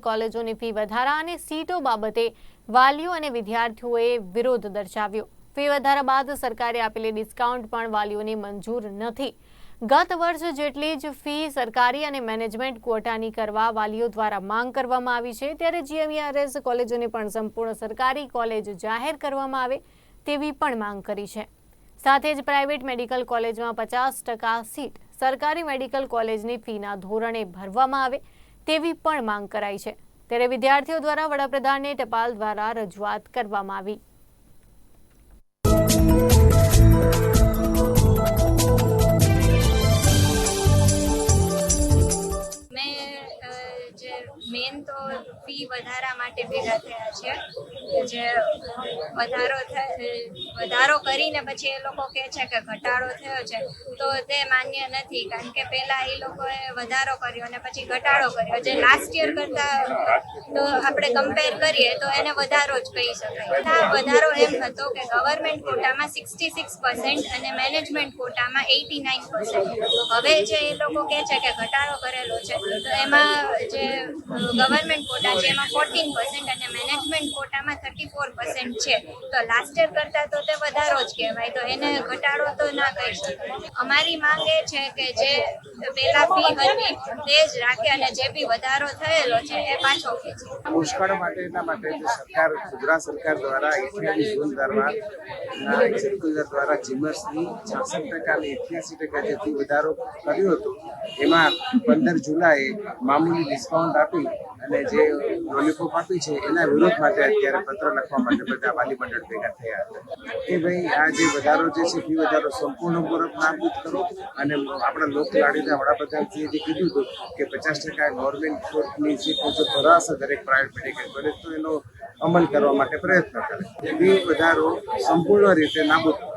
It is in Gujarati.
કોલેજોની ફી વધારા અને સીટો બાબતે વાલીઓ અને વિદ્યાર્થીઓએ વિરોધ દર્શાવ્યો. ફી વધારા બાદ સરકારે આપેલી ડિસ્કાઉન્ટ પણ વાલીઓને મંજૂર નથી. ગત વર્ષ જેટલી જ ફી સરકારી અને મેનેજમેન્ટ ક્વોટાની કરવા વાલીઓ દ્વારા માંગ કરવામાં આવી છે, ત્યારે જીએમઈઆરએસ કોલેજોને પણ સંપૂર્ણ સરકારી કોલેજ જાહેર કરવામાં આવે તેવી પણ માંગ કરી છે. સાથે જ પ્રાઇવેટ મેડિકલ કોલેજમાં પચાસ સીટ સરકારી મેડિકલ કોલેજની ફીના ધોરણે ભરવામાં આવે તેવી પણ માંગ કરાઈ છે. ત્યારે વિદ્યાર્થીઓ દ્વારા વડાપ્રધાનને ટપાલ દ્વારા રજૂઆત કરવામાં આવી. મેન તો ફી વધારા માટે ભેગા થયા છે. જે વધારો વધારો કરીને પછી એ લોકો કહે છે કે ઘટાડો થયો છે. તો તે માન્ય નથી, કારણ કે પહેલા એ લોકોએ વધારો કર્યો અને પછી ઘટાડો કર્યો. જે લાસ્ટ યર કરતા તો આપણે કમ્પેર કરીએ તો એને વધારો જ કહી શકાય. આ વધારો એમ હતો કે ગવર્મેન્ટ કોટામાં સિક્સટી સિક્સ અને મેનેજમેન્ટ કોટામાં એટી નાઇન હવે જે એ લોકો કહે છે કે ઘટાડો કરેલો છે, તો એમાં ગવર્મેન્ટ કોટા છે, એમાં ફોર્ટીન અને મેનેજમેન્ટ કોટામાં થર્ટી ફોર છે. તો લાસ્ટ યર કરતાં તો તે વધારો જ કહેવાય, તો એને ઘટાડો તો ના કહી શકાય. અમારી માંગ એ છે કે જે પહેલા ફી હતી તે જ રાખે અને જે બી વધારો થયેલો છે, એ પાછો ખેંચે. પુષ્કળ માટેના માટે સરકાર, ગુજરાત સરકાર દ્વારા અઠ્યાવીસ જૂન દરમિયાન દ્વારા જીમર્સની છાસઠ ટકા અને એઠ્યાસી ટકા જે વધારો કર્યો હતો, એમાં પંદર જુલાઈએ મામૂલી ડિસ્કાઉન્ટ આપી અને જે લોલીપોપ આપી છે, એના વિરોધ માટે અત્યારે પત્ર લખવા માટે બધા વાલી મંડળ ભેગા થયા હતા. કે ભાઈ, આ જે વધારો જે છે, ફી વધારો સંપૂર્ણ પૂર્વક નાબૂદ કરો અને આપણા લોકલાડીના વડાપ્રધાનજીએ જે કીધું હતું કે પચાસ ટકા ગવર્મેન્ટ કોર્ટની જે જો ભરાશે દરેક પ્રાઇવેટ મેડિકલ કોલેજ તો એનો અમલ કરવા માટે પ્રયત્ન કરે. ફી વધારો સંપૂર્ણ રીતે નાબૂદ કરો.